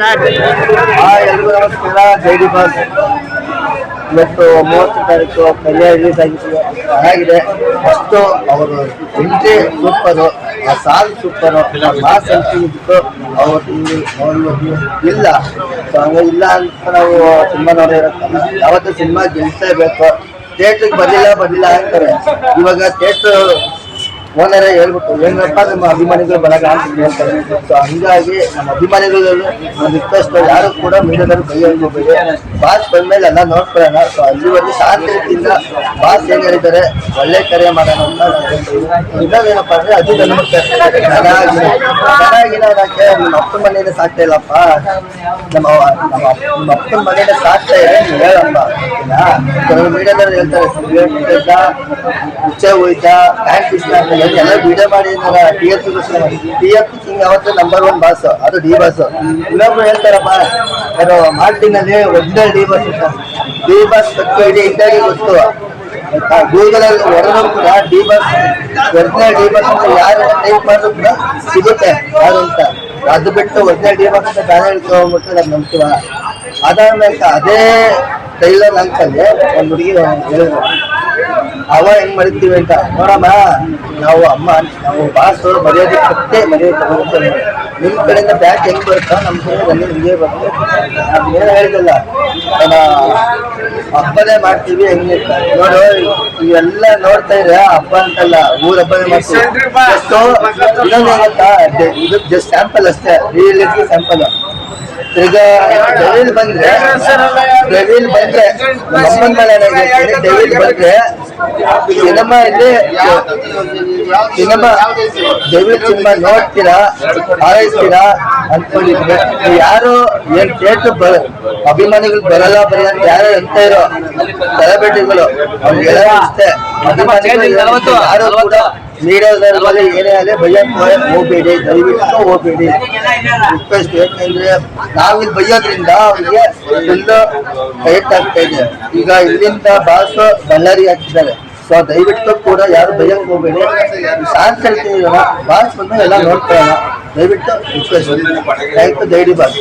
ಹಾ ಎಲ್ರಿಗೂ ನಮಸ್ಕಾರ ಇವತ್ತು ಮೂವತ್ತು ತಾರೀಕು ಕಲ್ಯ ರಿಲೀಸ್ ಆಗಿತ್ತು. ಚೆನ್ನಾಗಿದೆ. ಫಸ್ಟು ಅವರು ಹಿಂದೆ ಸೂಪರು ಆ ಸಾಂಗ್ ಸೂಪರು ಆ ಎಂಟ್ರಿ ಇತ್ತು ಇಲ್ಲಿ ನೋಡುವುದು ಇಲ್ಲ. ಸೊ, ಹಂಗೆ ಇಲ್ಲ ಅಂತ ನಾವು ಸಿನಿಮಾ ಇರತ್ತಲ್ಲ ಯಾವತ್ತೂ ಸಿನಿಮಾ ಗೆಲ್ಲಿಸಲೇಬೇಕು ಥಿಯೇಟ್ರಿಗೆ ಬರಲಿಲ್ಲ ಬಂದಿಲ್ಲ ಅಂತಾರೆ. ಇವಾಗ ಥಿಯೇಟ್ರ್ ಓನರೇ ಹೇಳ್ಬಿಟ್ಟು, ಏನಪ್ಪ ನಮ್ಮ ಅಭಿಮಾನಿಗಳು ಬರಲ್ಲ ಅಂತ ಹೇಳ್ತಾರೆ. ಸೊ ಹಂಗಾಗಿ ನಮ್ಮ ಅಭಿಮಾನಿಗಳು ಒಂದು ರಿಕ್ವೆಸ್ಟ್ ಯಾರು ಕೂಡ ಮೀಡಿಯಾದವರು ಕೈ ಹೋಗ್ಬೇಡಿ ಬಾಸ್ ಬಂದ್ಮೇಲೆ ಎಲ್ಲ ನೋಡ್ಕೊಳ್ಳೋಣ. ಸೊ ಅಲ್ಲಿವರೆಗೂ ಶಾಂತ ರೀತಿಯಿಂದ ಬಾಸ್ ಏನ್ ಹೇಳಿದ್ದಾರೆ, ಒಳ್ಳೆ ಕಾರ್ಯ ಮಾಡೋಣ ಅಂತ. ಇನ್ನೊಂದೇನಪ್ಪ ಅಂದ್ರೆ ಅದು ನಮಗೆ ಯಾಕೆ ನಿಮ್ಮ ಅಪ್ಪನ ಮನೇನೆ ಸಾಕ್ತಾ ಇಲ್ಲಪ್ಪ. ನಮ್ಮ ನಮ್ಮ ಅಪ್ಪ- ನಿಮ್ಮ ಅಪ್ಪನ ಮನೇನೆ ಸಾಕ್ತಾ ನೀವು ಹೇಳಪ್ಪ. ಕೆಲವು ಮೀಡಿಯಾದವ್ರು ಹೇಳ್ತಾರೆ ಸಿಗರೇಟ್ ಕುಡಿದ ಹುಚ್ಚೆ ಹೋಯ್ತಾ ಪ್ಯಾಂಟ್ ಇಷ್ಟ ಅಂತ ಹೇಳಿ ಎಲ್ಲ ವಿಡಿಯೋ ಮಾಡಿ ಟಿ ಎಫ್ ಟಿ ಎಫ್ ಸಿಂಗ್ ಅವತ್ತು ನಂಬರ್ ಒನ್ ಬಾಸ್ ಅದು ಡಿ ಬಾಸ್ ಇನ್ನೊಬ್ರು ಹೇಳ್ತಾರಪ್ಪ ಅದು ಮಾರ್ಟಿನಲ್ಲಿ ಒರಿಜಿನಲ್ ಡಿ ಬಸ್ ಅಂತ ಡಿ ಬಾಸ್ ಬಗ್ಗೆ ಇಡೀ ಇಂಡಿಯಾಗೆ ಗೊತ್ತು. ಗೂಗಲ್ ಅಲ್ಲಿ ಹೊರನೂ ಕೂಡ D boss original D boss ಅಂತ ಯಾರು ಟೈಪ್ ಮಾಡಿದ್ರು ಕೂಡ ಸಿಗುತ್ತೆ. ಯಾರು ಅಂತ? ಅದು ಬಿಟ್ಟು ಒರಿಜಿನಲ್ ಡಿ ಬಸ್ ಅಂತ ಬ್ಯಾನರ್ ಹೇಳ್ಕೊಂಡ್ಬಿಟ್ಟು ನಾನು ನಂಬ್ತೀವ ಅದಾದ್ಮೇಲೆ ಅದೇ ಟೈಲರ್ ಅಂಕಲ್ಲಿ ಒಂದು ಹುಡುಗಿ ಹೇಳಿದ್ರು. ಅವ ಹೆಂಗ್ ಮರಿತೀವಿ ಅಂತ, ನೋಡಮ್ಮ, ನಾವು ಅಮ್ಮ, ನಾವು ಬಾಸು ಮರ್ಯಾದೆ ಕೊಟ್ಟೆ ಮರ್ಯಾದೆ ತಗೊಂಡ್ರೆ ನಿಮ್ ಕಡೆಯಿಂದ ಬ್ಯಾಕ್ ಹೆಂಗ್ ಬರುತ್ತೋ ನಮ್ ಕಡೆ ಬರುತ್ತೆ? ಅದು ಏನು ಹೇಳಿದಲ್ಲ ಅಪ್ಪನೇ ಹಬ್ಬನೇ ಮಾಡ್ತೀವಿ, ಹೆಂಗೆ. ನೋಡು, ಇವೆಲ್ಲ ನೋಡ್ತಾ ಇದ್ರೆ ಹಬ್ಬ ಅಂತಲ್ಲ, ಊರ ಹಬ್ಬನೇ ಮಾಡ್ತೀವಿ ಇದು ಜಸ್ಟ್ ಸ್ಯಾಂಪಲ್ ಅಷ್ಟೇ ರಿಯಲಿಟಿ ಸ್ಯಾಂಪಲ್ ಈಗ ಡೆವಿಲ್ ಬಂದ್ರೆ ಡೆವಿಲ್ ಬಂದ್ರೆ ನಮ್ಮ ಅಮ್ಮನ ಮೇಲೆ ಏನಾಗೈತೆ ಡೆವಿಲ್ ಬಂದ್ರೆ ಸಿನಿಮಾ ಇಲ್ಲಿ ಸಿನಿಮಾ ಡೆವಿಲ್ ಸಿನಿಮಾ ನೋಡ್ತೀರಾ? ಹಾರೈಸ್ತೀರಾ ಅನ್ಕೊಂಡಿದ್ರೆ ಯಾರು ಏನ್ ಥಿಯೇಟರ್ ಬರ ಅಭಿಮಾನಿಗಳು ಬರಲ್ಲ ಬರಲ್ಲ ಅಂತ ಯಾರು ಅಂತ ಇರೋ ಸೆಲೆಬ್ರಿಟಿಗಳು ಅವ್ರಿಗೆಲ್ಲ ಅಷ್ಟೇ. ಅಭಿಮಾನಿಗಳು ಯಾರು ಕೂಡ ಮೀಡಿಯಾದಲ್ಲಿ ಏನೇ ಆಗಲಿ ಬೈಯಕ್ ಹೋಗ್ಬೇಡಿ ದಯವಿಟ್ಟು ಹೋಗ್ಬೇಡಿ. ರಿಕ್ವೆಸ್ಟ್ ಯಾಕೆಂದ್ರೆ ನಾವಿಲ್ಲಿ ಬೈಯೋದ್ರಿಂದ ಅವ್ರಿಗೆ ಒಂದು ಟೈಟ್ ಆಗ್ತಾ ಇದೆ. ಈಗ ಇಲ್ಲಿಂದ ಬಾಸು ಬಳ್ಳಾರಿ ಹಾಕಿದ್ದಾರೆ. ಸೊ ದಯವಿಟ್ಟು ಕೂಡ ಯಾರು ಬೈಯಕ್ ಹೋಗ್ಬೇಡಿ. ಶಾಂತ ಬಾಸ್ ಬಂದು ಎಲ್ಲ ನೋಡ್ಕೊಳ್ಳೋಣ. ದಯವಿಟ್ಟು ರಿಕ್ವೆಸ್ಟ್ ಥ್ಯಾಂಕ್ ಯು ಜೈ ಡಿ ಬಾಸ್